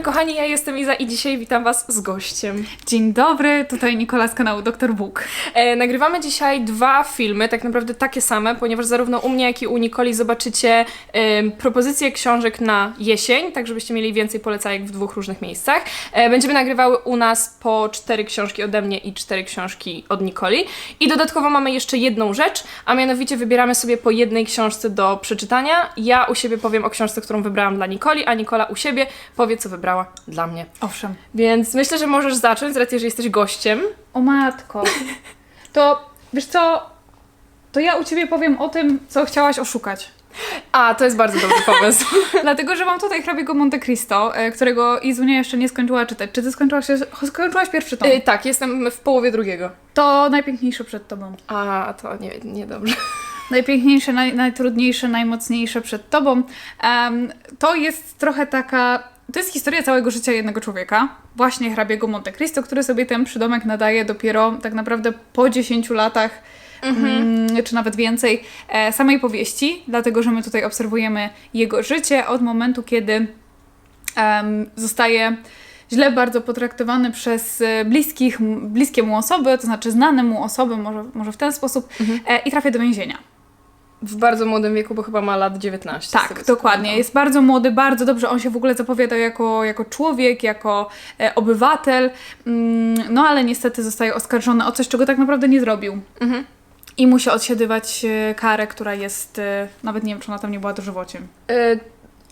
dobry kochani, ja jestem Iza i dzisiaj witam Was z gościem. Dzień dobry, tutaj Nikola z kanału Dr. Bóg. E, nagrywamy dzisiaj dwa filmy, tak naprawdę takie same, ponieważ zarówno u mnie, jak i u Nikoli zobaczycie e, propozycje książek na jesień, tak żebyście mieli więcej polecajek w dwóch różnych miejscach. E, będziemy nagrywały u nas po cztery książki ode mnie i cztery książki od Nikoli. I dodatkowo mamy jeszcze jedną rzecz, a mianowicie wybieramy sobie po jednej książce do przeczytania. Ja u siebie powiem o książce, którą wybrałam dla Nikoli, a Nikola u siebie powie, co wybrała dla mnie. Owszem. Więc myślę, że możesz zacząć, z racji, że jesteś gościem. O matko. To, wiesz co, to ja u Ciebie powiem o tym, co chciałaś oszukać. A, to jest bardzo dobry pomysł. Dlatego, że mam tutaj hrabiego Monte Cristo, e, którego Izunia jeszcze nie skończyła czytać. Czy Ty skończyłaś, skończyłaś pierwszy tom? Y, tak, jestem w połowie drugiego. To najpiękniejsze przed Tobą. A, to nie, niedobrze. Najpiękniejsze, naj, najtrudniejsze, najmocniejsze przed Tobą. Em, to jest trochę taka... To jest historia całego życia jednego człowieka, właśnie hrabiego Monte Cristo, który sobie ten przydomek nadaje dopiero tak naprawdę po 10 latach, mm, czy nawet więcej, e, samej powieści, dlatego że my tutaj obserwujemy jego życie od momentu, kiedy zostaje źle bardzo potraktowany przez e, bliskich, bliskie mu osoby, to znaczy znane mu osoby, może, może w ten sposób, e, i trafia do więzienia. W bardzo młodym wieku, bo chyba ma lat 19. z tego, Tak, dokładnie. Jest bardzo młody, bardzo dobrze. On się w ogóle zapowiada jako, jako człowiek, jako e, obywatel, mm, no ale niestety zostaje oskarżony o coś, czego tak naprawdę nie zrobił. Mhm. I musi odsiadywać e, karę, która jest, e, nawet nie wiem, czy ona tam nie była dożywociem. Y,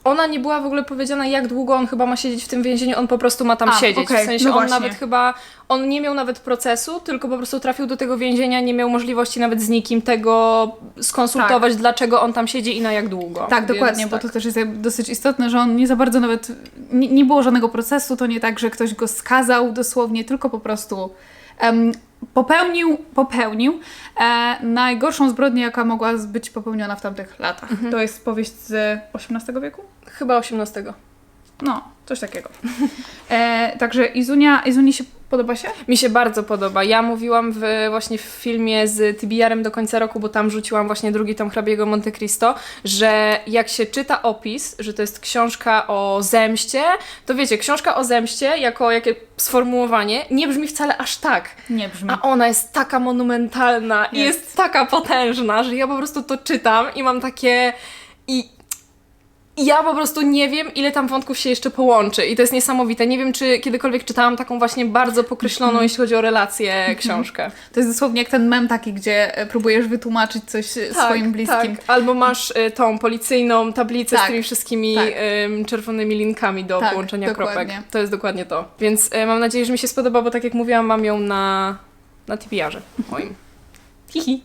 ona nie była w ogóle powiedziana, jak długo on chyba ma siedzieć w tym więzieniu, on po prostu ma tam A, siedzieć. okej, W sensie no on właśnie. nawet chyba, on nie miał nawet procesu, tylko po prostu trafił do tego więzienia, nie miał możliwości nawet z nikim tego skonsultować, dlaczego on tam siedzi i na jak długo. Tak, Więc dokładnie, bo tak. to też jest jakby dosyć istotne, że on nie za bardzo nawet, nie, nie było żadnego procesu, to nie tak, że ktoś go skazał dosłownie, tylko po prostu em, popełnił, popełnił e, najgorszą zbrodnię, jaka mogła być popełniona w tamtych latach. Mhm. To jest powieść z XVIII wieku? Chyba 18. No, coś takiego. E, także Izunia, Izuni się podoba się? Mi się bardzo podoba. Ja mówiłam w, właśnie w filmie z TBR-em do końca roku, bo tam rzuciłam właśnie drugi tom hrabiego Monte Cristo, że jak się czyta opis, że to jest książka o zemście, to wiecie, książka o zemście jako jakie sformułowanie nie brzmi wcale aż tak. Nie brzmi. A ona jest taka monumentalna i Jest. jest taka potężna, że ja po prostu to czytam i mam takie... I ja po prostu nie wiem, ile tam wątków się jeszcze połączy. I to jest niesamowite. Nie wiem, czy kiedykolwiek czytałam taką właśnie bardzo pokreśloną, Mhm. jeśli chodzi o relacje, książkę. To jest dosłownie jak ten mem taki, gdzie e, próbujesz wytłumaczyć coś e, swoim bliskim. Tak. Albo masz y, tą policyjną tablicę z Tak, tymi wszystkimi tak. ym, czerwonymi linkami do Tak, połączenia dokładnie. kropek. To jest dokładnie to. Więc y, mam nadzieję, że mi się spodoba, bo tak jak mówiłam, mam ją na, na TBR-ze moim. Hihi.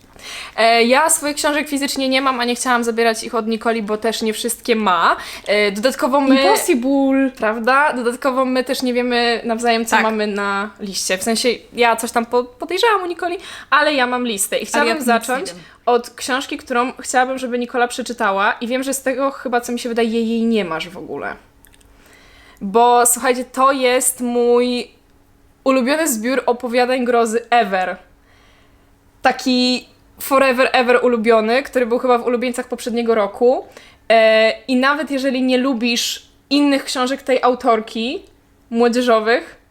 E, ja swoich książek fizycznie nie mam, a nie chciałam zabierać ich od Nikoli, bo też nie wszystkie ma. E, dodatkowo my... Impossible! Prawda? Dodatkowo my też nie wiemy nawzajem, co Tak. mamy na liście. W sensie ja coś tam po- podejrzałam u Nikoli, ale ja mam listę i chciałabym ja zacząć od książki, którą chciałabym, żeby Nikola przeczytała i wiem, że z tego chyba, co mi się wydaje, jej nie masz w ogóle. Bo słuchajcie, to jest mój ulubiony zbiór opowiadań grozy ever. Taki forever ever ulubiony, który był chyba w ulubieńcach poprzedniego roku. E, I nawet jeżeli nie lubisz innych książek tej autorki, młodzieżowych,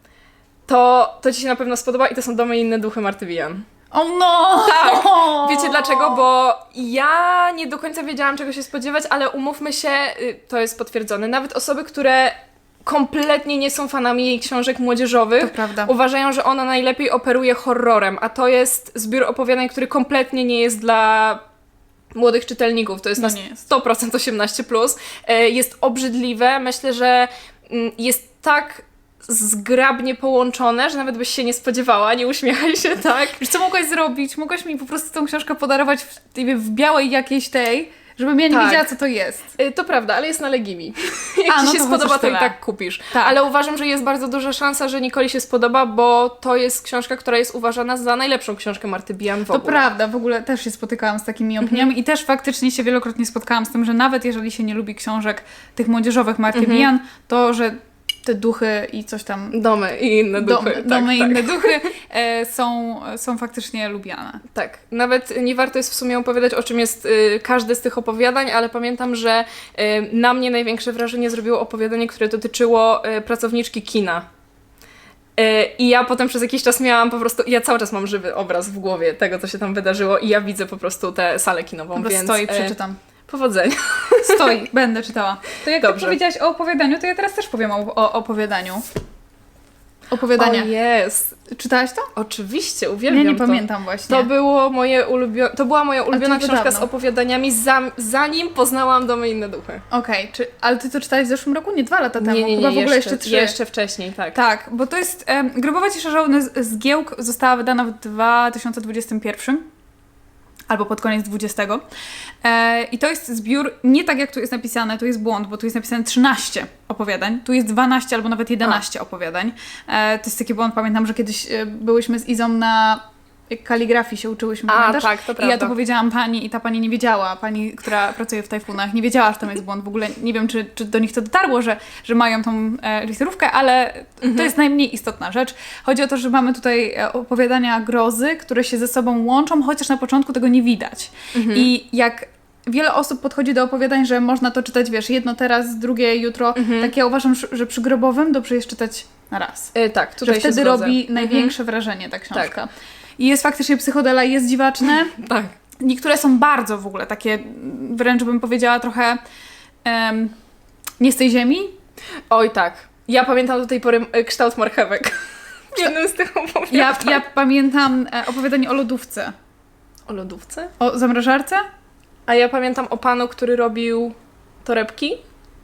to, to ci się na pewno spodoba i to są Domy i inne duchy Marty Wian. O no! Tak. Wiecie dlaczego? Bo ja nie do końca wiedziałam, czego się spodziewać, ale umówmy się, y, to jest potwierdzone. Nawet osoby, które kompletnie nie są fanami jej książek młodzieżowych, To prawda. uważają, że ona najlepiej operuje horrorem, a to jest zbiór opowiadań, który kompletnie nie jest dla młodych czytelników. To jest No na nie jest. 100% 18+. Plus. E, Jest obrzydliwe. Myślę, że mm, jest tak zgrabnie połączone, że nawet byś się nie spodziewała, nie uśmiechaj się, tak? Wiesz, co mogłaś zrobić? Mogłaś mi po prostu tą książkę podarować w, w białej jakiejś tej, żebym ja nie Tak. wiedziała, co to jest. Y, To prawda, ale jest na Legimi. Jak A, ci no się to spodoba, to i tyle. tak kupisz. Tak. Ale uważam, że jest bardzo duża szansa, że Nikoli się spodoba, bo to jest książka, która jest uważana za najlepszą książkę Marty Bian w To ogóle. prawda, w ogóle też się spotykałam z takimi opiniami i też faktycznie się wielokrotnie spotkałam z tym, że nawet jeżeli się nie lubi książek tych młodzieżowych Marty Mhm. Bian, to że te duchy i coś tam. Domy i inne Dom, duchy. tak, domy i tak. inne duchy e, są, są faktycznie lubiane. Tak, nawet nie warto jest w sumie opowiadać, o czym jest y, każde z tych opowiadań, ale pamiętam, że y, na mnie największe wrażenie zrobiło opowiadanie, które dotyczyło y, pracowniczki kina. Y, I ja potem przez jakiś czas miałam po prostu, ja cały czas mam żywy obraz w głowie tego, co się tam wydarzyło i ja widzę po prostu tę salę kinową, Dobra, więc stoi, y, przeczytam. Powodzenia. Stoi, będę czytała. To jak Dobrze. ty powiedziałaś o opowiadaniu, to ja teraz też powiem o, o opowiadaniu. Opowiadanie. O jest, Czytałaś to? oczywiście, Ja uwielbiam nie to. pamiętam właśnie. To, było moje ulubio- to była moja ulubiona to książka z dawno. opowiadaniami, zam- zanim poznałam Domy i inne duchy. Okej, czy ale ty to czytałeś w zeszłym roku? Nie, dwa lata temu. Nie, nie, nie, Chyba w ogóle jeszcze, trzy. jeszcze wcześniej, tak. Tak, bo to jest. Um, Grobowa Cisza Żałobna z, z Giełk została wydana w 2021. Albo pod koniec 20. E, I to jest zbiór, nie tak jak tu jest napisane, tu jest błąd, bo tu jest napisane 13 opowiadań, tu jest 12 albo nawet 11 opowiadań. E, to jest taki błąd, pamiętam, że kiedyś e, byłyśmy z Izą na kaligrafii się uczyłyśmy, A, pamiętasz? tak, to I ja prawda. to powiedziałam pani i ta pani nie wiedziała, pani, która pracuje w tajfunach, nie wiedziała, że tam jest błąd. W ogóle nie wiem, czy, czy do nich to dotarło, że, że mają tą e, literówkę, ale Mhm. to jest najmniej istotna rzecz. Chodzi o to, że mamy tutaj e, opowiadania grozy, które się ze sobą łączą, chociaż na początku tego nie widać. Mhm. I jak wiele osób podchodzi do opowiadań, że można to czytać, wiesz, jedno teraz, drugie jutro, Mhm. tak ja uważam, że- że przy grobowym dobrze jest czytać na raz. Y, tak, Że tutaj się wtedy zgodzę. Mhm. robi największe wrażenie ta książka. I jest faktycznie psychodela, jest dziwaczne. Tak. Niektóre są bardzo w ogóle takie, wręcz bym powiedziała trochę em, nie z tej ziemi. Oj, tak. Ja pamiętam do tej pory y, kształt marchewek. W jednym z tych opowiadań. Ja, ja pamiętam e, opowiadanie o lodówce, O lodówce? o zamrażarce. A ja pamiętam o panu, który robił torebki.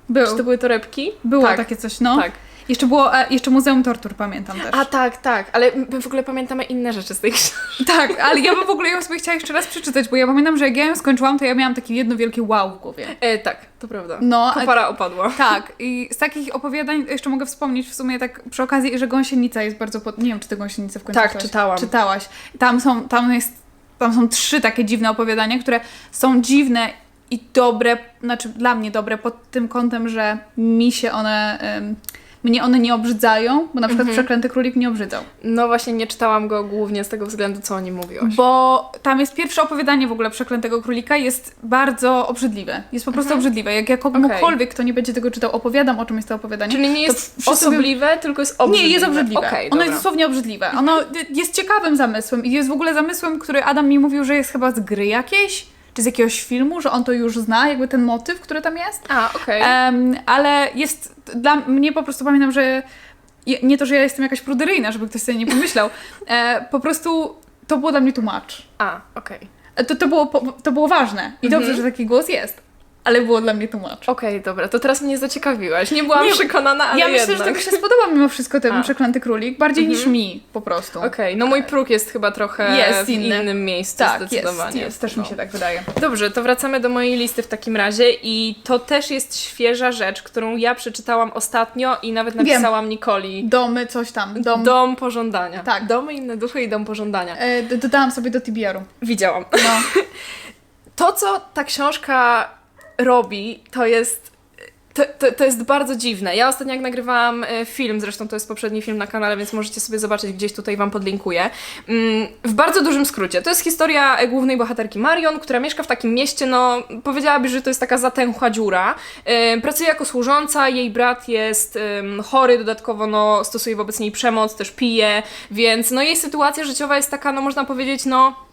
Był. Czy to były torebki? Było tak. takie coś, no. Tak. Jeszcze było, e, jeszcze Muzeum Tortur pamiętam też. A tak, tak. Ale my w ogóle pamiętamy inne rzeczy z tej książki. Tak, ale ja bym w ogóle ją sobie chciała jeszcze raz przeczytać, bo ja pamiętam, że jak ja ją skończyłam, to ja miałam takie jedno wielkie wow w głowie. E, tak, to prawda. No, Kopara opadła. Tak, i z takich opowiadań jeszcze mogę wspomnieć w sumie tak przy okazji, że Gąsienica jest bardzo pod... Nie wiem, czy ty Gąsienicę w końcu Tak, czytałaś. czytałam. Czytałaś. Tam są, tam jest, tam są trzy takie dziwne opowiadania, które są dziwne i dobre, znaczy dla mnie dobre pod tym kątem, że mi się one... em, mnie one nie obrzydzają, bo na przykład Mhm. Przeklęty Królik mnie obrzydzał. No właśnie, nie czytałam go głównie z tego względu, co o nim mówiłaś. Bo tam jest pierwsze opowiadanie w ogóle Przeklętego Królika, jest bardzo obrzydliwe. Jest po prostu obrzydliwe. Jak ja komukolwiek, kto nie będzie tego czytał, opowiadam, o czym jest to opowiadanie. Czyli nie jest osobliwe, tylko jest obrzydliwe. Nie, jest obrzydliwe. Okej, ono dobra. jest dosłownie obrzydliwe. Ono jest ciekawym zamysłem i jest w ogóle zamysłem, który Adam mi mówił, że jest chyba z gry jakiejś, czy z jakiegoś filmu, że on to już zna, jakby ten motyw, który tam jest. A, okej. Em, ale jest dla mnie po prostu pamiętam, że nie to, że ja jestem jakaś pruderyjna, żeby ktoś sobie nie pomyślał. E, po prostu to było dla mnie tłumacz. A, okej. E, To, to, było, to było ważne i dobrze, że taki głos jest, ale było dla mnie tłumacz. Okej, dobra, to teraz mnie zaciekawiłaś. Nie byłam Nie, przekonana, ale ja myślę, jednak. że tego się spodoba mimo wszystko ten A. przeklęty królik, bardziej niż mi po prostu. Okej, no mój próg jest chyba trochę Jest w inny. innym miejscu Tak, jest, zdecydowanie. jest, też mi się tak wydaje. Dobrze, to wracamy do mojej listy w takim razie i to też jest świeża rzecz, którą ja przeczytałam ostatnio i nawet Wiem. napisałam Nikoli. Domy, coś tam, dom. Dom pożądania. Tak. Domy, inne duchy i dom pożądania. E, d- dodałam sobie do TBR-u. Widziałam. No. To, co ta książka robi, to jest. To, to, to jest bardzo dziwne. Ja ostatnio jak nagrywałam e, film, zresztą to jest poprzedni film na kanale, więc możecie sobie zobaczyć, gdzieś tutaj Wam podlinkuję. Mm, W bardzo dużym skrócie. To jest historia e, głównej bohaterki Marion, która mieszka w takim mieście, no powiedziałaby, że to jest taka zatęchła dziura. E, Pracuje jako służąca, jej brat jest chory, dodatkowo no, stosuje wobec niej przemoc, też pije, więc no jej sytuacja życiowa jest taka, no można powiedzieć, no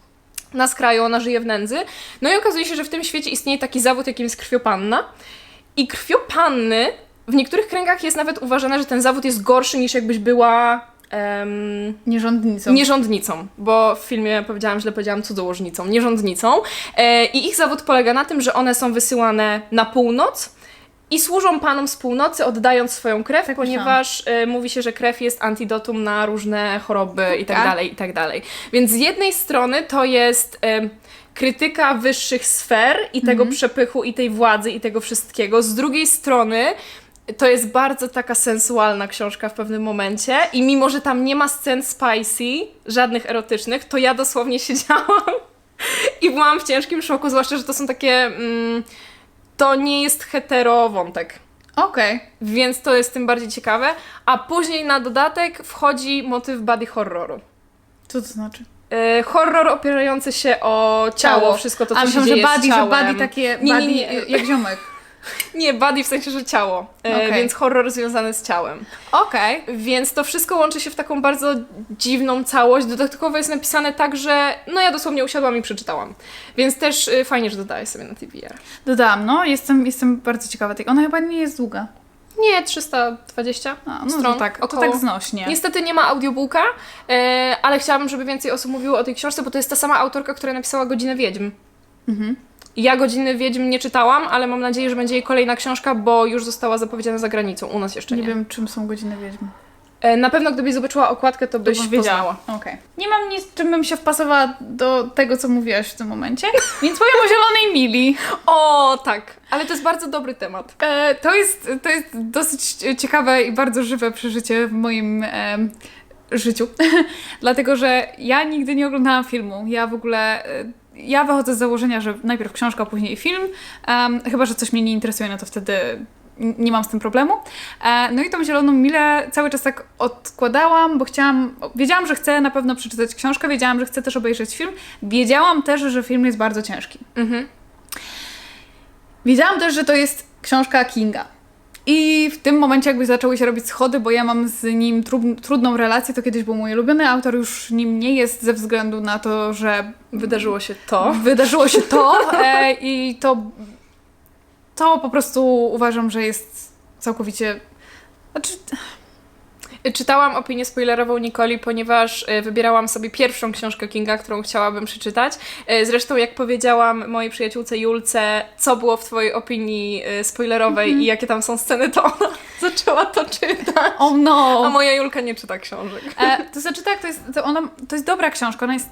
na skraju, ona żyje w nędzy. No i okazuje się, że w tym świecie istnieje taki zawód, jakim jest krwiopanna. I krwiopanny w niektórych kręgach jest nawet uważane, że ten zawód jest gorszy niż jakbyś była em, Nierządnicą. nierządnicą, bo w filmie powiedziałam źle, powiedziałam cudzołożnicą, nierządnicą. E, I ich zawód polega na tym, że one są wysyłane na północ i służą panom z północy, oddając swoją krew, Tak ponieważ e, mówi się, że krew jest antidotum na różne choroby i tak Tak. dalej, i tak dalej. Więc z jednej strony to jest em, krytyka wyższych sfer i tego przepychu i tej władzy i tego wszystkiego. Z drugiej strony to jest bardzo taka sensualna książka w pewnym momencie i mimo, że tam nie ma scen spicy, żadnych erotycznych, to ja dosłownie siedziałam i byłam w ciężkim szoku, zwłaszcza, że to są takie... Mm, to nie jest hetero wątek. Okej. więc to jest tym bardziej ciekawe. A później na dodatek wchodzi motyw body horroru. Co to znaczy? E, horror opierający się o ciało, Ciało. wszystko to, co A się myślałam, dzieje że z buddy, że ciałem. buddy takie, Nie, nie, buddy nie. jak ziomek. Nie, body w sensie, że ciało, e, Okej. więc horror związany z ciałem. Okej. Więc to wszystko łączy się w taką bardzo dziwną całość. Dodatkowo jest napisane tak, że no ja dosłownie usiadłam i przeczytałam. Więc też y, fajnie, że dodałeś sobie na TBR. Dodałam, no, jestem, jestem bardzo ciekawa tej. Ona chyba nie jest długa. Nie, 320 A, no stron. to tak, około. to tak znośnie. Niestety nie ma audiobooka, e, ale chciałabym, żeby więcej osób mówiło o tej książce, bo to jest ta sama autorka, która napisała Godzinę Wiedźm. Mhm. Ja Godziny Wiedźm nie czytałam, ale mam nadzieję, że będzie jej kolejna książka, bo już została zapowiedziana za granicą. U nas jeszcze Nie, nie. wiem, czym są godziny wiedźm. E, na pewno gdybyś zobaczyła okładkę, to byś wiedziała. Okej. Nie mam nic, czym bym się wpasowała do tego, co mówiłaś w tym momencie, więc powiem o Zielonej Mili. O, tak. Ale to jest bardzo dobry temat. E, to, jest, to jest dosyć ciekawe i bardzo żywe przeżycie w moim em, życiu. Dlatego, że ja nigdy nie oglądałam filmu. Ja w ogóle. e, Ja wychodzę z założenia, że najpierw książka, a później film. Em, chyba, że coś mnie nie interesuje, no to wtedy nie mam z tym problemu. E, no i tą Zieloną Milę cały czas tak odkładałam, bo chciałam, wiedziałam, że chcę na pewno przeczytać książkę, wiedziałam, że chcę też obejrzeć film. Wiedziałam też, że film jest bardzo ciężki. Mhm. Wiedziałam też, że to jest książka Kinga. I w tym momencie jakby zaczęły się robić schody, bo ja mam z nim trudną relację, to kiedyś był mój ulubiony autor, już nim nie jest ze względu na to, że Wydarzyło się to. wydarzyło się to e, i to, to po prostu uważam, że jest całkowicie... Znaczy, Czytałam opinię spoilerową Nikoli, ponieważ e, wybierałam sobie pierwszą książkę Kinga, którą chciałabym przeczytać. E, Zresztą, jak powiedziałam mojej przyjaciółce Julce, co było w Twojej opinii e, spoilerowej i jakie tam są sceny, to ona zaczęła to czytać. oh A no! moja Julka nie czyta książek. E, to znaczy tak, to jest, to, ona, to jest dobra książka, ona jest...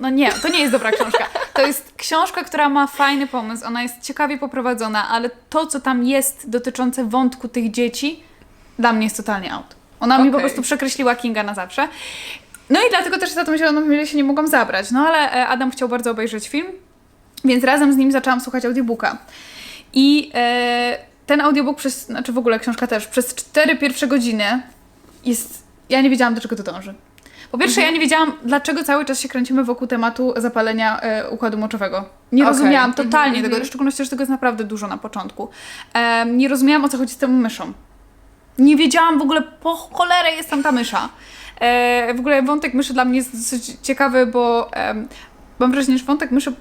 No nie, to nie jest dobra książka. To jest książka, która ma fajny pomysł, ona jest ciekawie poprowadzona, ale to, co tam jest dotyczące wątku tych dzieci, dla mnie jest totalnie out. Ona mi po prostu przekreśliła Kinga na zawsze. No i dlatego też za tą zieloną chwilę się nie mogłam zabrać. No ale e, Adam chciał bardzo obejrzeć film, więc razem z nim zaczęłam słuchać audiobooka. I e, ten audiobook przez, znaczy w ogóle książka też, przez cztery pierwsze godziny jest, ja nie wiedziałam do czego to dąży. Po pierwsze, Mhm. ja nie wiedziałam, dlaczego cały czas się kręcimy wokół tematu zapalenia e, układu moczowego. Nie Okej. rozumiałam Mhm, totalnie mhm. tego, w szczególności, że tego jest naprawdę dużo na początku. E, nie rozumiałam, o co chodzi z tą myszą. Nie wiedziałam w ogóle, po cholerę jest tam ta mysza. E, w ogóle wątek myszy dla mnie jest dosyć ciekawy, bo em, mam wrażenie, że wątek myszy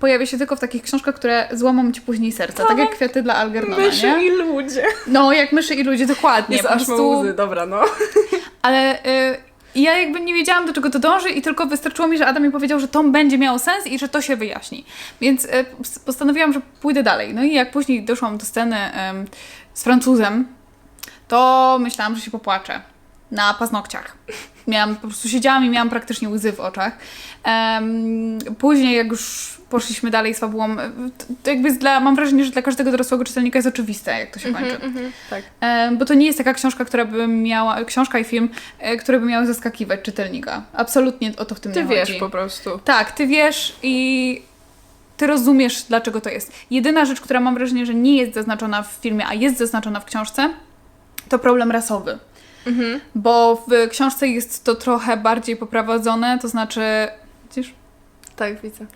pojawia się tylko w takich książkach, które złamą ci później serca. Tak jak kwiaty dla Algernona, Myszy nie? i ludzie. No, jak myszy i ludzie, dokładnie. Jest po aż prostu, łzy, dobra no. ale y, ja jakby nie wiedziałam, do czego to dąży i tylko wystarczyło mi, że Adam mi powiedział, że to będzie miało sens i że to się wyjaśni. Więc y, postanowiłam, że pójdę dalej. No i jak później doszłam do sceny z Francuzem, to myślałam, że się popłaczę na paznokciach. Miałam, po prostu siedziałam i miałam praktycznie łzy w oczach. Em, później, jak już poszliśmy dalej z fabułą, to, to jakby dla, mam wrażenie, że dla każdego dorosłego czytelnika jest oczywiste, jak to się kończy. Mhm, tak. E, bo to nie jest taka książka, która by miała, książka i film, e, które by miały zaskakiwać czytelnika. Absolutnie o to w tym Ty nie wiesz chodzi. po prostu. Tak, ty wiesz i ty rozumiesz, dlaczego to jest. Jedyna rzecz, która mam wrażenie, że nie jest zaznaczona w filmie, a jest zaznaczona w książce, to problem rasowy. Mhm. Bo w książce jest to trochę bardziej poprowadzone, to znaczy... Widzisz? Tak, widzę.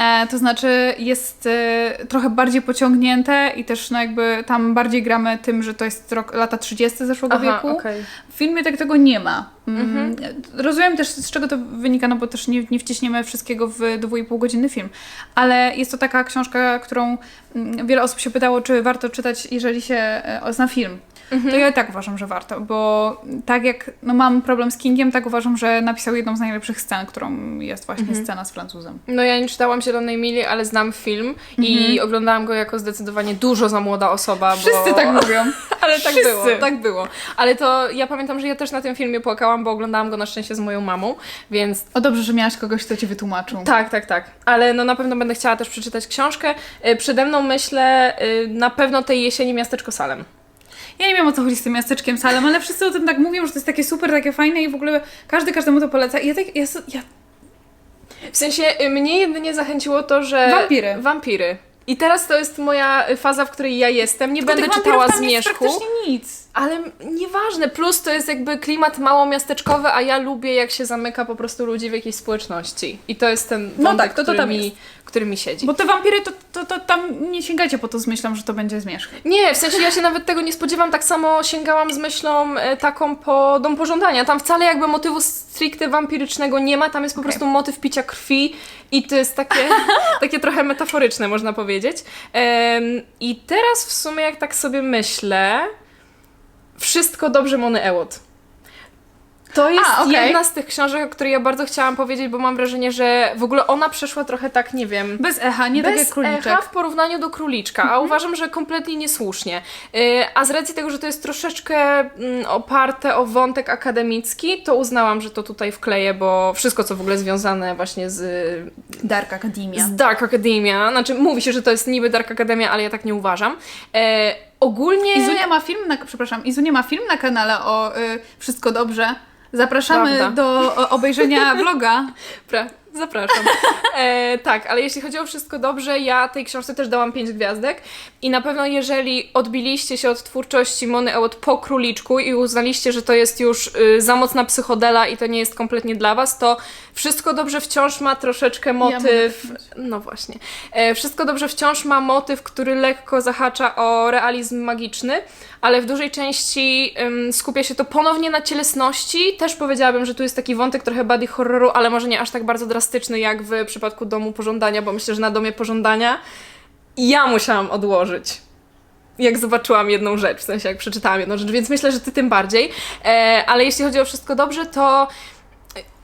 E, to znaczy jest e, trochę bardziej pociągnięte i też no jakby tam bardziej gramy tym, że to jest rok, lata 30 zeszłego Aha, wieku. okej. W filmie tak tego nie ma. Mm, Mhm. Rozumiem też z czego to wynika, no bo też nie, nie wciśniemy wszystkiego w 2,5 godziny film. Ale jest to taka książka, którą mm, wiele osób się pytało, czy warto czytać, jeżeli się e, zna film. Mhm. To ja i tak uważam, że warto, bo tak jak no, mam problem z Kingiem, tak uważam, że napisał jedną z najlepszych scen, którą jest właśnie Mhm. scena z Francuzem. No ja nie czytałam Zielonej Mili, ale znam film i oglądałam go jako zdecydowanie dużo za młoda osoba, Wszyscy bo... tak mówią. Ale tak Wszyscy. było, tak było. Ale to ja pamiętam, że ja też na tym filmie płakałam, bo oglądałam go na szczęście z moją mamą, więc O dobrze, że miałaś kogoś, kto ci wytłumaczył. tak, tak, tak. Ale no na pewno będę chciała też przeczytać książkę. Y, Przede mną myślę y, na pewno tej jesieni Miasteczko Salem. Ja nie wiem o co chodzi z tym miasteczkiem Salem, ale wszyscy o tym tak mówią, że to jest takie super, takie fajne i w ogóle każdy każdemu to poleca. I ja tak, ja, ja W sensie y, mnie jedynie zachęciło to, że... Wampiry. Wampiry. I teraz to jest moja faza, w której ja jestem. Nie będę tych czytała wampirów tam jest Zmierzchu. praktycznie nic. Ale nieważne, plus to jest jakby klimat małomiasteczkowy, a ja lubię jak się zamyka po prostu ludzi w jakiejś społeczności. I to jest ten No wątek, tak, to to który, tam mi, jest. który mi siedzi. Bo te wampiry, to, to, to tam nie sięgajcie po to z myślą, że to będzie zmierzch. Nie, w sensie ja się nawet tego nie spodziewam, tak samo sięgałam z myślą e, taką po Dom Pożądania. Tam wcale jakby motywu stricte wampirycznego nie ma, tam jest po Okej. prostu motyw picia krwi i to jest takie, takie trochę metaforyczne, można powiedzieć. I teraz w sumie jak tak sobie myślę, wszystko dobrze Mony Ewot. To jest A, okej. jedna z tych książek, o której ja bardzo chciałam powiedzieć, bo mam wrażenie, że w ogóle ona przeszła trochę tak, nie wiem, Bez echa, nie tak bez jak króliczek. echa w porównaniu do króliczka, a uważam, że kompletnie niesłusznie. Yy, a z racji tego, że to jest troszeczkę mm, oparte o wątek akademicki, to uznałam, że to tutaj wkleję, bo wszystko, co w ogóle związane właśnie z, Dark Academia. z Dark Academia, znaczy mówi się, że to jest niby Dark Academia, ale ja tak nie uważam. Ogólnie... Izunia ma film na, przepraszam, Izunia ma film na kanale o y, Wszystko Dobrze. Zapraszamy Prawda. do o, obejrzenia vloga. Pra, zapraszam. E, tak, ale jeśli chodzi o wszystko dobrze, ja tej książce też dałam 5 gwiazdek i na pewno jeżeli odbiliście się od twórczości Mony Ewot po Króliczku i uznaliście, że to jest już y, za mocna psychodela i to nie jest kompletnie dla was, to wszystko dobrze wciąż ma troszeczkę motyw... mogę no właśnie. E, wszystko dobrze wciąż ma motyw, który lekko zahacza o realizm magiczny, ale w dużej części skupia się to ponownie na cielesności. Też powiedziałabym, że tu jest taki wątek trochę body horroru, ale może nie aż tak bardzo drastyczny jak w przypadku Domu Pożądania, bo myślę, że na Domie Pożądania ja musiałam odłożyć. Jak zobaczyłam jedną rzecz, w sensie jak przeczytałam jedną rzecz, więc myślę, że ty tym bardziej. E, ale jeśli chodzi o wszystko dobrze, to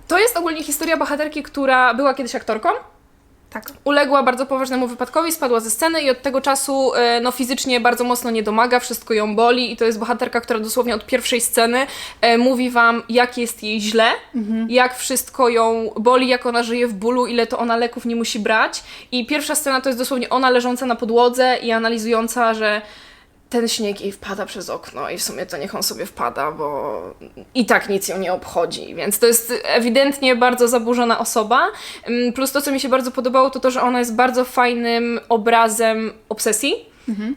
to jest ogólnie historia bohaterki, która była kiedyś aktorką, Tak. uległa bardzo poważnemu wypadkowi, spadła ze sceny i od tego czasu e, no, fizycznie bardzo mocno nie domaga, wszystko ją boli i to jest bohaterka, która dosłownie od pierwszej sceny e, mówi wam, jak jest jej źle, jak wszystko ją boli, jak ona żyje w bólu, ile to ona leków nie musi brać. I pierwsza scena to jest dosłownie ona leżąca na podłodze i analizująca, że ten śnieg jej wpada przez okno i w sumie to niech on sobie wpada, bo i tak nic ją nie obchodzi, więc to jest ewidentnie bardzo zaburzona osoba. Ym, Plus to, co mi się bardzo podobało, to to, że ona jest bardzo fajnym obrazem obsesji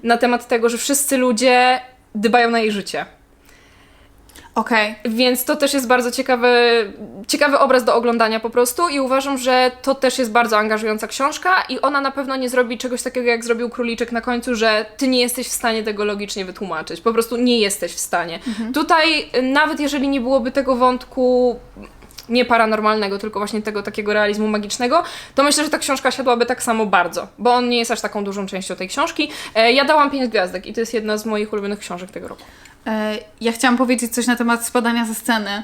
na temat tego, że wszyscy ludzie dbają na jej życie. Okej. Więc to też jest bardzo ciekawy, ciekawy obraz do oglądania po prostu i uważam, że to też jest bardzo angażująca książka i ona na pewno nie zrobi czegoś takiego, jak zrobił Króliczek na końcu, że ty nie jesteś w stanie tego logicznie wytłumaczyć. Po prostu nie jesteś w stanie. Tutaj, y, nawet jeżeli nie byłoby tego wątku nie paranormalnego, tylko właśnie tego takiego realizmu magicznego, to myślę, że ta książka siadłaby tak samo bardzo, bo on nie jest aż taką dużą częścią tej książki. E, Ja dałam 5 gwiazdek i to jest jedna z moich ulubionych książek tego roku. E, Ja chciałam powiedzieć coś na temat spadania ze sceny,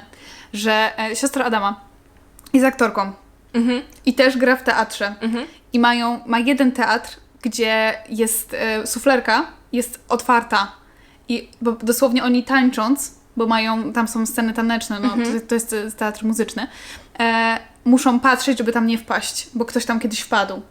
że e, siostra Adama jest aktorką Mhm. i też gra w teatrze. Mhm. I mają, ma jeden teatr, gdzie jest e, suflerka, jest otwarta. I bo dosłownie oni tańcząc, bo mają, tam są sceny taneczne, no Mhm. to, to jest teatr muzyczny, e, muszą patrzeć, żeby tam nie wpaść, bo ktoś tam kiedyś wpadł.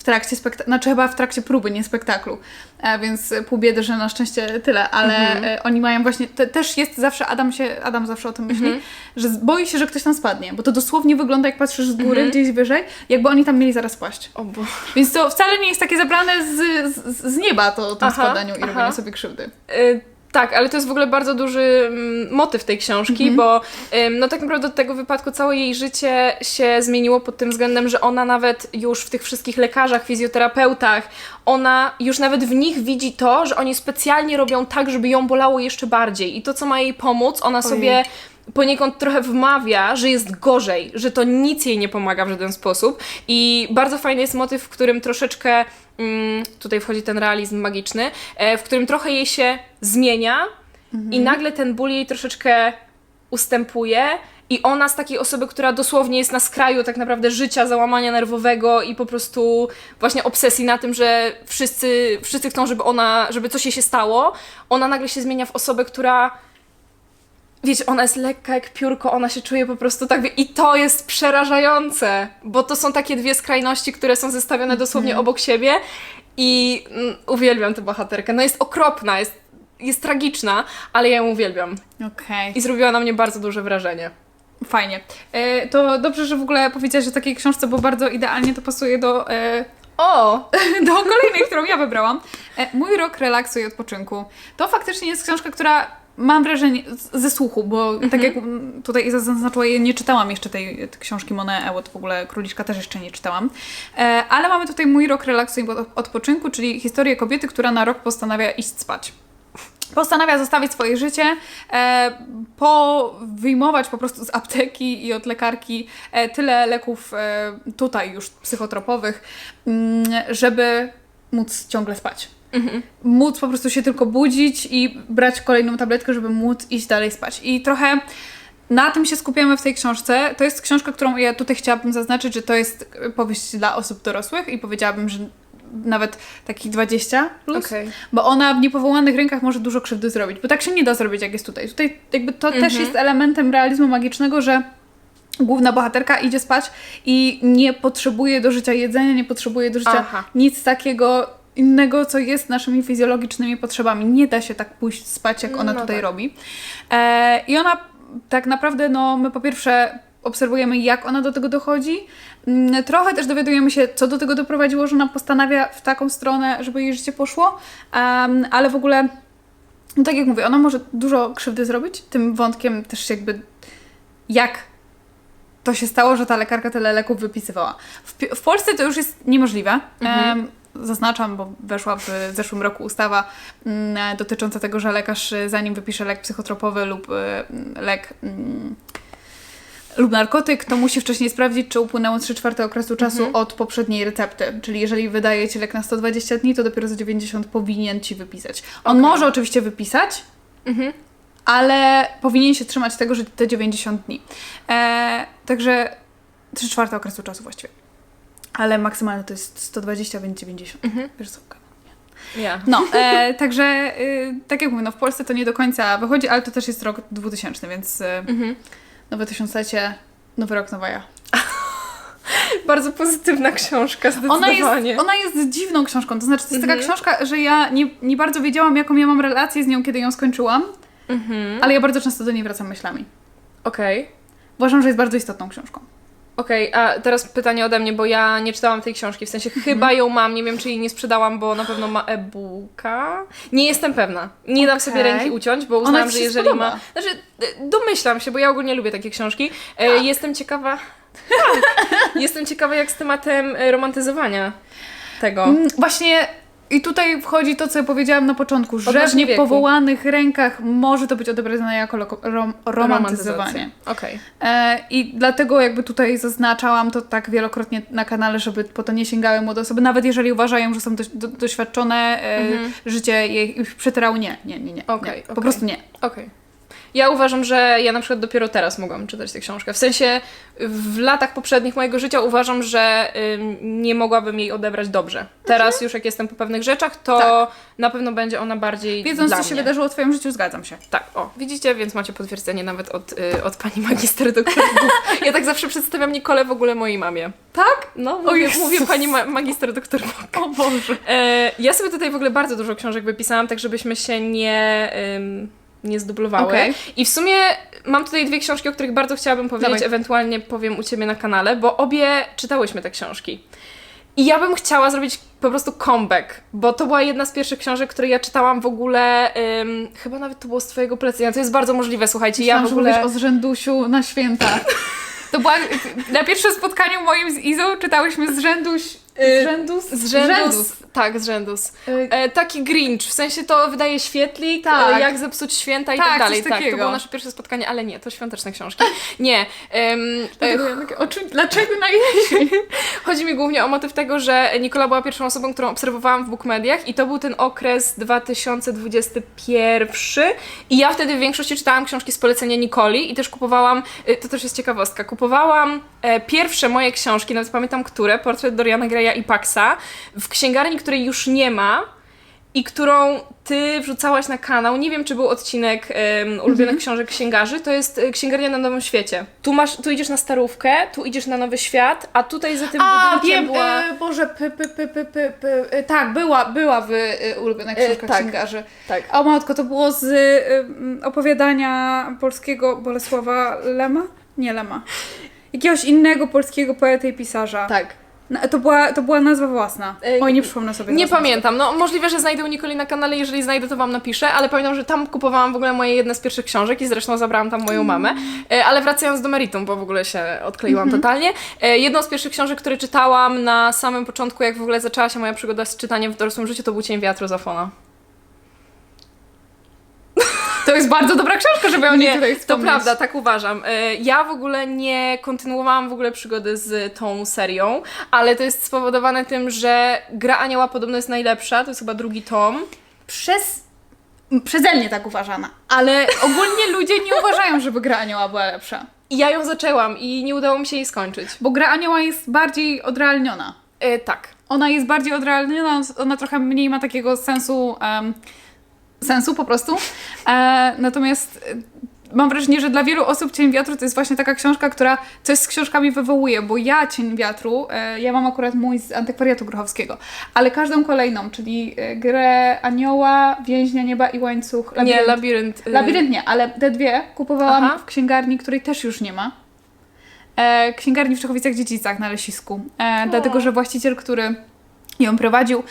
W trakcie spektaklu, znaczy chyba w trakcie próby, nie spektaklu. E, więc pół biedy, że na szczęście tyle, ale Mhm. e, oni mają właśnie, te, też jest zawsze, Adam się, Adam zawsze o tym myśli, Mhm. że boi się, że ktoś tam spadnie, bo to dosłownie wygląda jak patrzysz z góry, Mhm. gdzieś wyżej, jakby oni tam mieli zaraz paść. O bo... Więc to wcale nie jest takie zabrane z, z, z nieba, to, to Aha, spadaniu i aha. robieniu sobie krzywdy. Y, tak, ale to jest w ogóle bardzo duży mm, motyw tej książki, bo ym, no tak naprawdę od tego wypadku całe jej życie się zmieniło pod tym względem, że ona nawet już w tych wszystkich lekarzach, fizjoterapeutach, ona już nawet w nich widzi to, że oni specjalnie robią tak, żeby ją bolało jeszcze bardziej. I to, co ma jej pomóc, ona sobie poniekąd trochę wmawia, że jest gorzej, że to nic jej nie pomaga w żaden sposób. I bardzo fajny jest motyw, w którym troszeczkę, tutaj wchodzi ten realizm magiczny, e, w którym trochę jej się zmienia i nagle ten ból jej troszeczkę ustępuje. I ona z takiej osoby, która dosłownie jest na skraju tak naprawdę życia, załamania nerwowego i po prostu właśnie obsesji na tym, że wszyscy, wszyscy chcą, żeby ona, żeby coś jej się stało, ona nagle się zmienia w osobę, która wiecie, ona jest lekka jak piórko, ona się czuje po prostu tak, i to jest przerażające, bo to są takie dwie skrajności, które są zestawione dosłownie obok siebie i mm, uwielbiam tę bohaterkę. No jest okropna, jest, jest tragiczna, ale ja ją uwielbiam Okej. i zrobiła na mnie bardzo duże wrażenie. Fajnie. E, to dobrze, że w ogóle powiedziałaś o takiej książce, bo bardzo idealnie to pasuje do e, O! do kolejnej, którą ja wybrałam. E, Mój rok relaksu i odpoczynku. To faktycznie jest książka, która mam wrażenie ze słuchu, bo tak jak mm, tutaj Iza zaznaczyła, ja nie czytałam jeszcze tej, książki Monet Ewot, w ogóle Króliczka też jeszcze nie czytałam. E, ale mamy tutaj mój rok relaksu i od- odpoczynku, czyli historię kobiety, która na rok postanawia iść spać. Postanawia zostawić swoje życie, e, po wyjmować po prostu z apteki i od lekarki e, tyle leków e, tutaj już psychotropowych, mm, żeby móc ciągle spać. Móc po prostu się tylko budzić i brać kolejną tabletkę, żeby móc iść dalej spać. I trochę na tym się skupiamy w tej książce. To jest książka, którą ja tutaj chciałabym zaznaczyć, że to jest powieść dla osób dorosłych i powiedziałabym, że nawet takich 20 plus. Okej. Bo ona w niepowołanych rękach może dużo krzywdy zrobić, bo tak się nie da zrobić, jak jest tutaj. Tutaj jakby to też jest elementem realizmu magicznego, że główna bohaterka idzie spać i nie potrzebuje do życia jedzenia, nie potrzebuje do życia Aha. nic takiego innego, co jest naszymi fizjologicznymi potrzebami. Nie da się tak pójść spać, jak ona No tutaj tak. robi. E, I ona tak naprawdę, no my po pierwsze obserwujemy, jak ona do tego dochodzi. Mm, Trochę też dowiadujemy się, co do tego doprowadziło, że ona postanawia w taką stronę, żeby jej życie poszło, Em, ale w ogóle, no tak jak mówię, ona może dużo krzywdy zrobić. Tym wątkiem też jakby, jak to się stało, że ta lekarka tyle leków wypisywała. W, w Polsce to już jest niemożliwe. Em, zaznaczam, bo weszła w zeszłym roku ustawa mm, dotycząca tego, że lekarz y, zanim wypisze lek psychotropowy lub y, lek mm, lub narkotyk, to musi wcześniej sprawdzić, czy upłynęło 3 czwarte okresu czasu od poprzedniej recepty. Czyli jeżeli wydaje Ci lek na 120 dni, to dopiero za 90 powinien Ci wypisać. On Okej. może oczywiście wypisać, ale powinien się trzymać tego, że te 90 dni. E, także 3 czwarte okresu czasu właściwie. Ale maksymalne to jest 120, więc 90. Wiesz co? Ja. No, e, także y, tak jak mówię, no w Polsce to nie do końca wychodzi, ale to też jest rok 2000, więc y, nowe tysiąclecie, nowy rok, nowa ja. Bardzo pozytywna książka, Ona zdecydowanie. jest, ona jest dziwną książką, to znaczy to jest taka książka, że ja nie, nie bardzo wiedziałam, jaką ja mam relację z nią, kiedy ją skończyłam, ale ja bardzo często do niej wracam myślami. Okej. Uważam, że jest bardzo istotną książką. Okej, a teraz pytanie ode mnie, bo ja nie czytałam tej książki, w sensie chyba ją mam, nie wiem czy jej nie sprzedałam, bo na pewno ma e-booka. Nie jestem pewna. Nie dam sobie Okej. ręki uciąć, bo uznałam, ci że się jeżeli spodoba. ma... Znaczy, e, domyślam się, bo ja ogólnie lubię takie książki. E, jestem ciekawa... Tak. jestem ciekawa jak z tematem e, romantyzowania tego. Mm, Właśnie i tutaj wchodzi to, co ja powiedziałam na początku, że w wieku. niepowołanych rękach może to być odebrane jako rom- romantyzowanie. Okej. E, I dlatego jakby tutaj zaznaczałam to tak wielokrotnie na kanale, żeby po to nie sięgały młode osoby, nawet jeżeli uważają, że są doś, do, doświadczone, e, życie je- ich przetyrało. Nie, nie, nie, nie. Okej, nie. Po okej. prostu nie. Okej. Ja uważam, że ja na przykład dopiero teraz mogłam czytać tę książkę. W sensie w latach poprzednich mojego życia uważam, że ym, nie mogłabym jej odebrać dobrze. Teraz już jak jestem po pewnych rzeczach, to Mhm. Tak. na pewno będzie ona bardziej Wiedząc, dla co się mnie. wydarzyło w Twoim życiu, zgadzam się. Tak, o, widzicie, więc macie potwierdzenie nawet od, y, od pani magister doktor Buk. Ja tak zawsze przedstawiam Nikolę w ogóle mojej mamie. Tak? No, mówię, Jezus. mówię pani ma magister doktor Buk. O Boże. E, ja sobie tutaj w ogóle bardzo dużo książek wypisałam, tak żebyśmy się nie, ym, nie zdublowały. Okej. I w sumie mam tutaj dwie książki, o których bardzo chciałabym powiedzieć, Dawaj. ewentualnie powiem u Ciebie na kanale, bo obie czytałyśmy te książki. I ja bym chciała zrobić po prostu comeback, bo to była jedna z pierwszych książek, które ja czytałam w ogóle, chyba nawet to było z Twojego polecenia, to jest bardzo możliwe, słuchajcie, ja Myślałam, w że ogóle... o zrzędusiu na święta. To była na pierwszym spotkaniu moim z Izą czytałyśmy zrzęduś... Y, Zrzędus? Z rzędus, tak, z rzędus. Y, E, taki Grinch, w sensie to wydaje świetlik, Tak. e, jak zepsuć święta i Tak, tak, dalej. Tak, to było nasze pierwsze spotkanie, ale nie, to świąteczne książki. Nie. e, o czym, dlaczego na jesień? chodzi mi głównie o motyw tego, że Nikola była pierwszą osobą, którą obserwowałam w bookmediach i to był ten okres 2021 i ja wtedy w większości czytałam książki z polecenia Nikoli i też kupowałam, y, to też jest ciekawostka, kupowałam e, pierwsze moje książki, nawet pamiętam które, Portret Doriana Greya i Paxa, w księgarni, której już nie ma, i którą ty wrzucałaś na kanał. Nie wiem, czy był odcinek um, ulubionych książek księgarzy. To jest e, księgarnia na Nowym Świecie. Tu masz, tu idziesz na Starówkę, tu idziesz na Nowy Świat, a tutaj za tym A, budynkiem wiem, była... e, Boże, p, p, p, p, p, p, e, tak, była, była w e, ulubionych E, książkach tak. księgarzy. Tak. O matko, to było z e, m, opowiadania polskiego Bolesława Lema? Nie Lema. Jakiegoś innego polskiego poety i pisarza. Tak. No, to, była, to była nazwa własna. Oj, nie przypomnę sobie Nie teraz pamiętam, no możliwe, że znajdę u Nikoli na kanale, jeżeli znajdę, to wam napiszę, ale pamiętam, że tam kupowałam w ogóle moje jedne z pierwszych książek i zresztą zabrałam tam moją mamę. E, Ale wracając do meritum, bo w ogóle się odkleiłam totalnie. E, Jedną z pierwszych książek, które czytałam na samym początku, jak w ogóle zaczęła się moja przygoda z czytaniem w dorosłym życiu, to był Cień wiatru Zafona. To jest bardzo dobra książka, żeby o niej tutaj to wspomnieć. prawda, tak uważam. E, Ja w ogóle nie kontynuowałam w ogóle przygody z tą serią, ale to jest spowodowane tym, że Gra Anioła podobno jest najlepsza, to jest chyba drugi tom. Przez... Przeze mnie tak uważana, ale ogólnie ludzie nie uważają, żeby gra anioła była lepsza. I ja ją zaczęłam i nie udało mi się jej skończyć. Bo gra anioła jest bardziej odrealniona. E, tak. Ona jest bardziej odrealniona, ona trochę mniej ma takiego sensu, em, sensu po prostu. E, natomiast e, mam wrażenie, że dla wielu osób Cień Wiatru to jest właśnie taka książka, która coś z książkami wywołuje, bo ja Cień Wiatru, e, ja mam akurat mój z Antykwariatu Grochowskiego, ale każdą kolejną, czyli e, grę Anioła, Więźnia Nieba i Łańcuch, Nie, labirynt. y, Labirynt nie, ale te dwie kupowałam Aha. w księgarni, której też już nie ma. E, księgarni w Czechowicach-Dziedzicach na Lesisku. E, dlatego, że właściciel, który ją prowadził,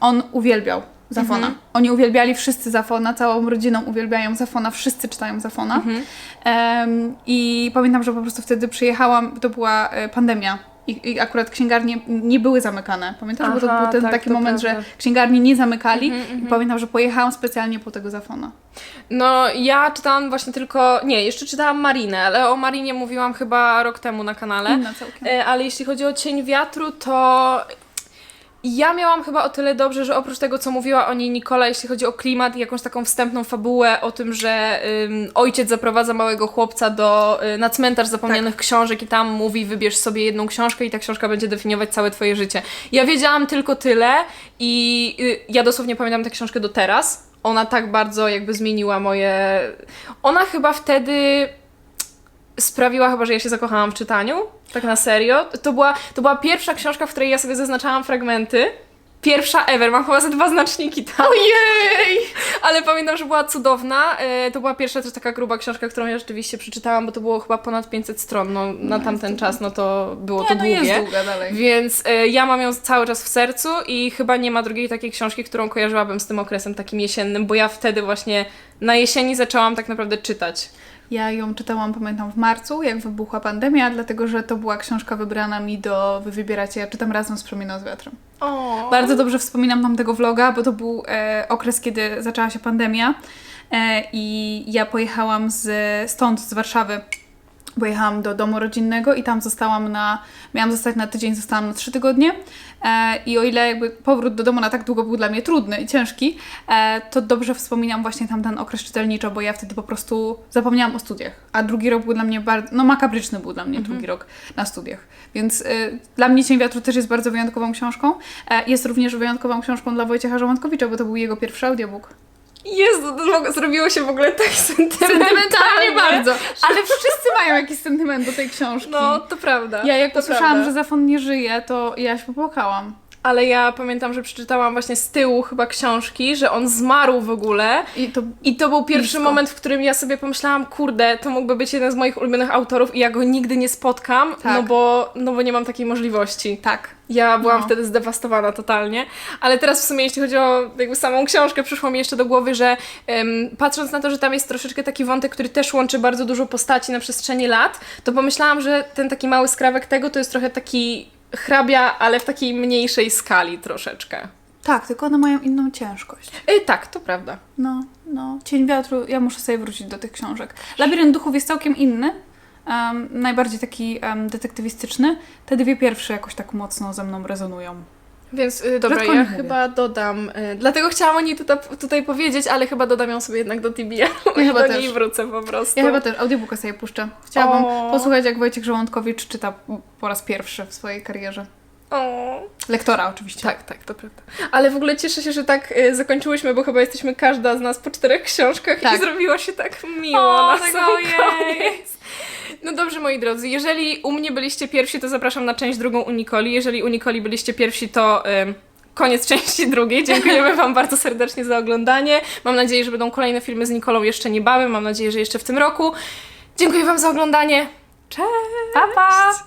on uwielbiał Zafona. Mhm. Oni uwielbiali wszyscy Zafona, całą rodziną uwielbiają Zafona, wszyscy czytają Zafona. Mhm. Em, I pamiętam, że po prostu wtedy przyjechałam, to była e, pandemia. I, I akurat księgarnie nie były zamykane. Pamiętasz? Bo to był ten tak, taki moment, prawda. że księgarnie nie zamykali. Mhm, I pamiętam, że pojechałam specjalnie po tego Zafona. No, ja czytałam właśnie tylko. Nie, jeszcze czytałam Marinę, ale o Marinie mówiłam chyba rok temu na kanale. Inna całkiem. E, Ale jeśli chodzi o Cień Wiatru, to ja miałam chyba o tyle dobrze, że oprócz tego, co mówiła o niej Nikola, jeśli chodzi o klimat i jakąś taką wstępną fabułę o tym, że ym, ojciec zaprowadza małego chłopca do, y, na cmentarz zapomnianych książek i tam mówi, wybierz sobie jedną książkę i ta książka będzie definiować całe twoje życie. Ja wiedziałam tylko tyle i y, ja dosłownie pamiętam tę książkę do teraz. Ona tak bardzo jakby zmieniła moje... Ona chyba wtedy sprawiła chyba, że ja się zakochałam w czytaniu, tak na serio. To była, to była pierwsza książka, w której ja sobie zaznaczałam fragmenty. Pierwsza ever, mam chyba ze dwa znaczniki tam. Ojej! Ale pamiętam, że była cudowna. E, To była pierwsza też taka gruba książka, którą ja rzeczywiście przeczytałam, bo to było chyba ponad 500 stron. No, na tamten czas no to było to no długie. jest długa dalej. Więc e, ja mam ją cały czas w sercu i chyba nie ma drugiej takiej książki, którą kojarzyłabym z tym okresem takim jesiennym, bo ja wtedy właśnie na jesieni zaczęłam tak naprawdę czytać. Ja ją czytałam, pamiętam, w marcu, jak wybuchła pandemia, dlatego że to była książka wybrana mi do Wy wybieracie. Ja czytam razem z Przeminą z wiatrem. O. Bardzo dobrze wspominam tamtego vloga, bo to był e, okres, kiedy zaczęła się pandemia e, i ja pojechałam z, stąd, z Warszawy. Pojechałam do domu rodzinnego i tam zostałam na, miałam zostać na tydzień, zostałam na trzy tygodnie. E, i o ile jakby powrót do domu na tak długo był dla mnie trudny i ciężki, e, to dobrze wspominam właśnie tamten okres czytelniczo, bo ja wtedy po prostu zapomniałam o studiach, a drugi rok był dla mnie bardzo, no makabryczny był dla mnie drugi rok na studiach, więc y, dla mnie Cień Wiatru też jest bardzo wyjątkową książką, e, jest również wyjątkową książką dla Wojciecha Żołądkowicza, bo to był jego pierwszy audiobook. Jezu, to zrobiło się w ogóle tak. Sentymentalnie bardzo, ale wszyscy mają jakiś sentyment do tej książki. No, to prawda. ja jak to usłyszałam, prawda. że Zafon nie żyje, to ja się popłakałam. Ale ja pamiętam, że przeczytałam właśnie z tyłu chyba książki, że on zmarł w ogóle. I to I to był pierwszy Blisko. moment, w którym ja sobie pomyślałam, kurde, to mógłby być jeden z moich ulubionych autorów i ja go nigdy nie spotkam, Tak. no, bo, no bo nie mam takiej możliwości. tak. Ja byłam No. wtedy zdewastowana totalnie, ale teraz w sumie jeśli chodzi o jakby samą książkę, przyszło mi jeszcze do głowy, że em, patrząc na to, że tam jest troszeczkę taki wątek, który też łączy bardzo dużo postaci na przestrzeni lat, to pomyślałam, że ten taki mały skrawek tego to jest trochę taki hrabia, ale w takiej mniejszej skali troszeczkę. Tak, tylko one mają inną ciężkość. E, tak, to prawda. No, no. Cień wiatru, ja muszę sobie wrócić do tych książek. Labirynt duchów jest całkiem inny. em, najbardziej taki em, detektywistyczny. Te dwie pierwsze jakoś tak mocno ze mną rezonują. Więc y, dobra, Rzadko ja nie chyba dodam. Y, dlatego chciałam o niej tutaj, tutaj powiedzieć, ale chyba dodam ją sobie jednak do TBR. Ja chyba do też. niej wrócę po prostu. Ja chyba też audiobooka sobie puszczę. Chciałabym O. posłuchać, jak Wojciech Żołądkowicz czyta po raz pierwszy w swojej karierze. O. Lektora oczywiście. Tak, tak, to prawda. Ale w ogóle cieszę się, że tak y, zakończyłyśmy, bo chyba jesteśmy każda z nas po czterech książkach Tak. i zrobiło się tak miło O, na tak sam koniec. No dobrze, moi drodzy, jeżeli u mnie byliście pierwsi, to zapraszam na część drugą u Nikoli. Jeżeli u Nikoli byliście pierwsi, to... ym, Koniec części drugiej. Dziękujemy Wam bardzo serdecznie za oglądanie. Mam nadzieję, że będą kolejne filmy z Nikolą jeszcze niebawem. Mam nadzieję, że jeszcze w tym roku. Dziękuję Wam za oglądanie. Cześć! Pa, pa!